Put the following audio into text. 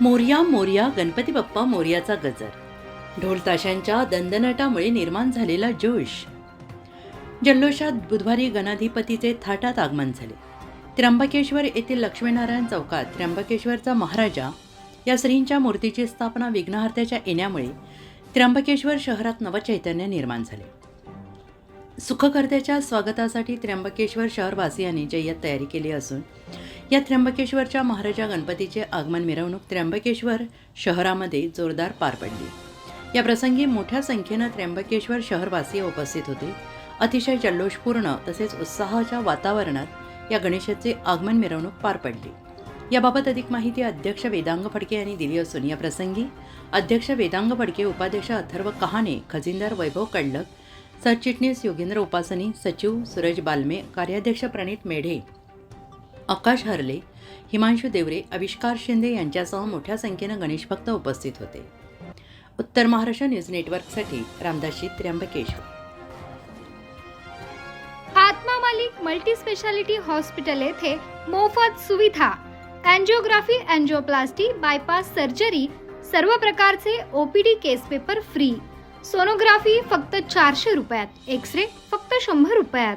मोर्या मोर्या गणपती बाप्पा मोर्याचा गजर. ढोलताशांच्या दंदनाटामुळे निर्माण झालेला जोश. जल्लोषात बुधवारी गणाधिपतीचे थाटात आगमन झाले. त्र्यंबकेश्वर येथील लक्ष्मीनारायण चौकात त्र्यंबकेश्वरचा महाराजा या श्रींच्या मूर्तीची स्थापना विघ्नहर्त्याच्या येण्यामुळे त्र्यंबकेश्वर शहरात नवचैतन्य निर्माण झाले. सुखकर्त्याच्या स्वागतासाठी त्र्यंबकेश्वर शहरवासियांनी जय्यत तयारी केली असून या त्र्यंबकेश्वरच्या महाराजा गणपतीचे आगमन मिरवणूक त्र्यंबकेश्वर शहरामध्ये जोरदार पार पडली. या प्रसंगी मोठ्या संख्येनं त्र्यंबकेश्वर शहरवासीय उपस्थित होते. अतिशय जल्लोषपूर्ण तसेच उत्साहाच्या वातावरणात या गणेशाचे आगमन मिरवणूक पार पडली. याबाबत अधिक माहिती अध्यक्ष वेदांग फडके यांनी दिली असून या प्रसंगी अध्यक्ष वेदांग फडके उपाध्यक्ष अथर्व कहाणे खजिनदार वैभव कडलक सरचिटणीस योगेंद्र उपासनी सचिव सूरज बालमे कार्याध्यक्ष प्रणित मेढे आकाश हरले हिमांशू देवरे आविष्कार शिंदे यांच्यासह मोठ्या संख्येनं गणेश भक्त उपस्थित होते. उत्तर महाराष्ट्र न्यूज नेटवर्कसाठी Ramdasi Trimbakeshwar. Atma Malik multi speciality hospital येथे मोफत सुविधा अँजिओग्राफी अँजिओप्लास्टी बायपास सर्जरी सर्व प्रकारचे OPD case paper free. Sonography फक्त चारशे रुपयात एक्स रे फक्त शंभर रुपयात.